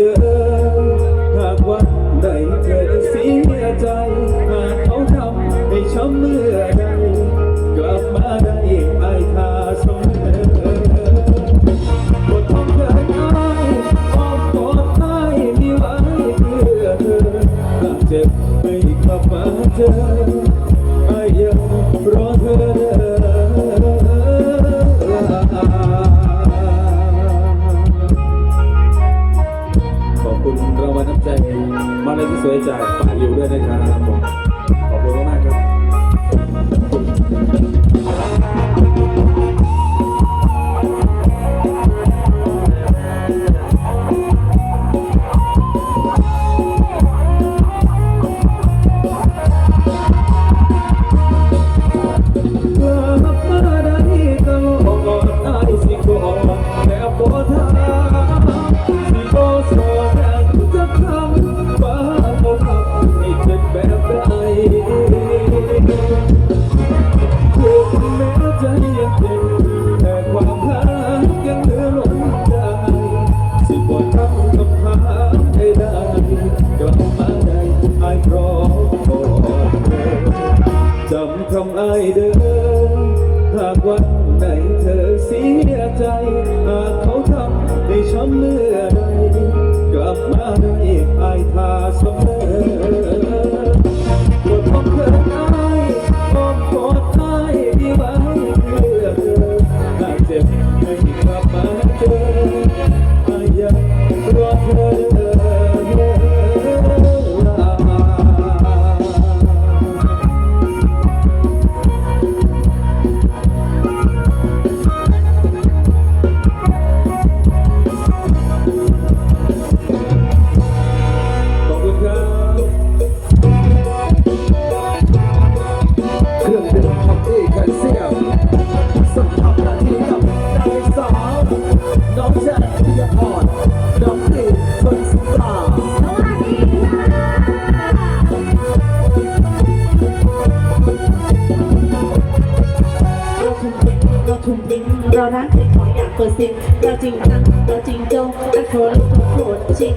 good. 在柏油的那个 จหากเขาทำใด้ช้ำเมื่อใดกลับมาได้ปายทาง ทุ่มทิ้งเราทุ่มทิ้งเรารักขออยากเปิดสิงเราจริงจังเราจริงจงอักโคตรโคตรจริง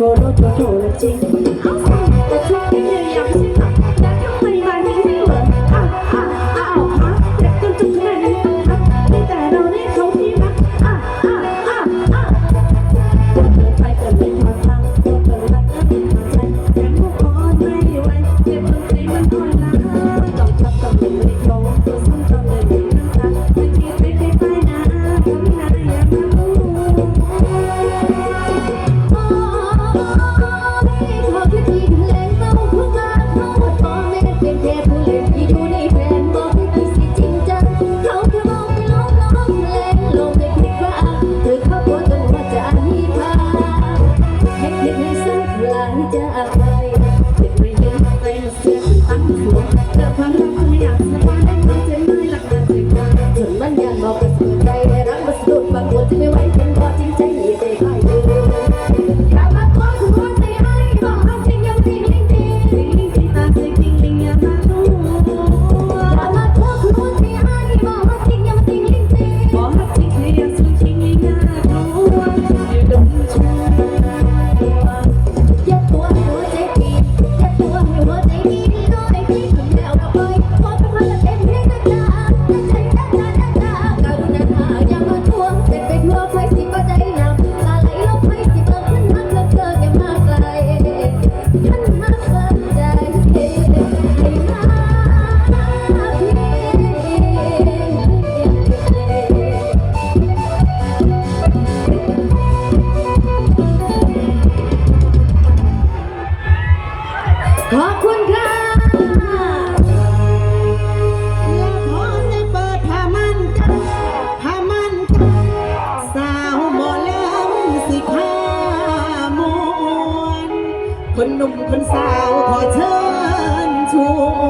โกโนโจโจและจริง Oh. oh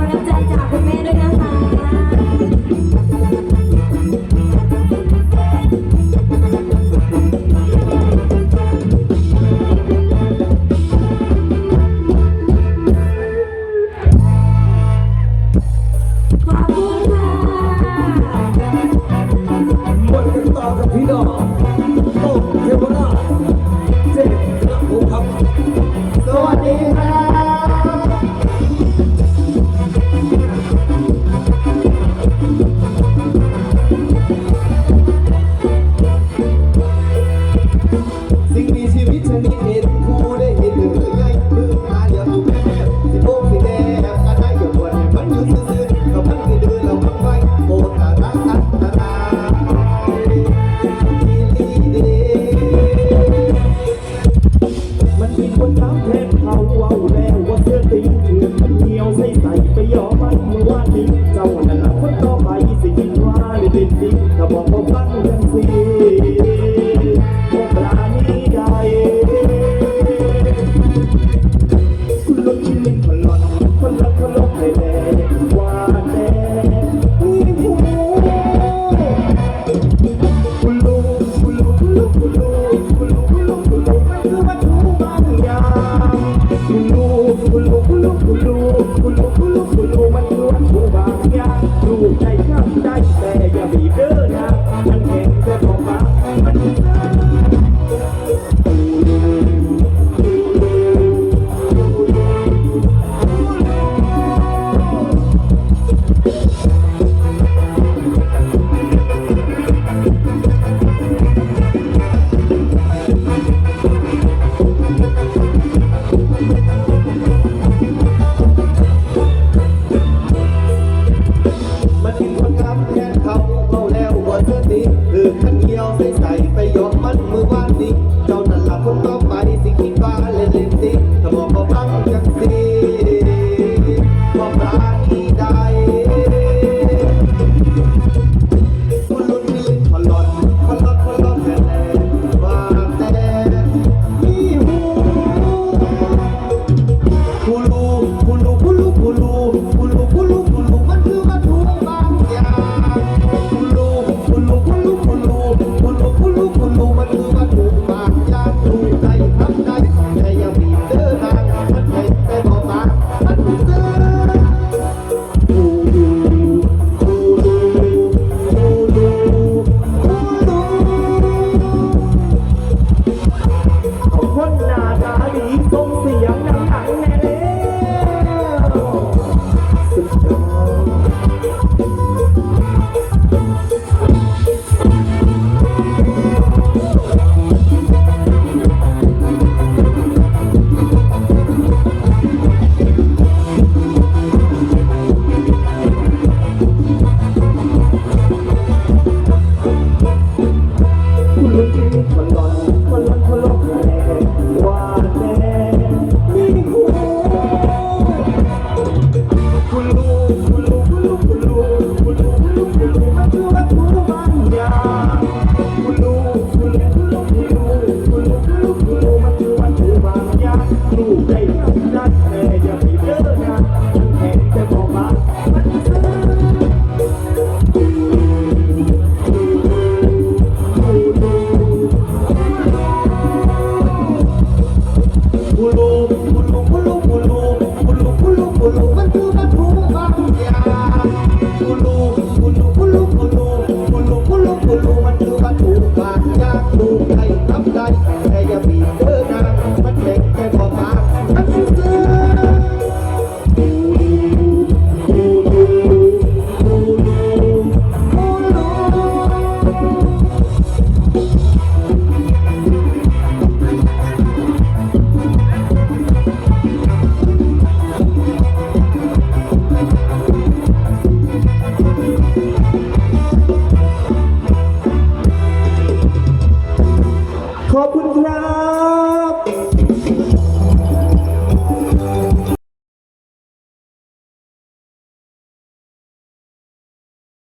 i don't die, die.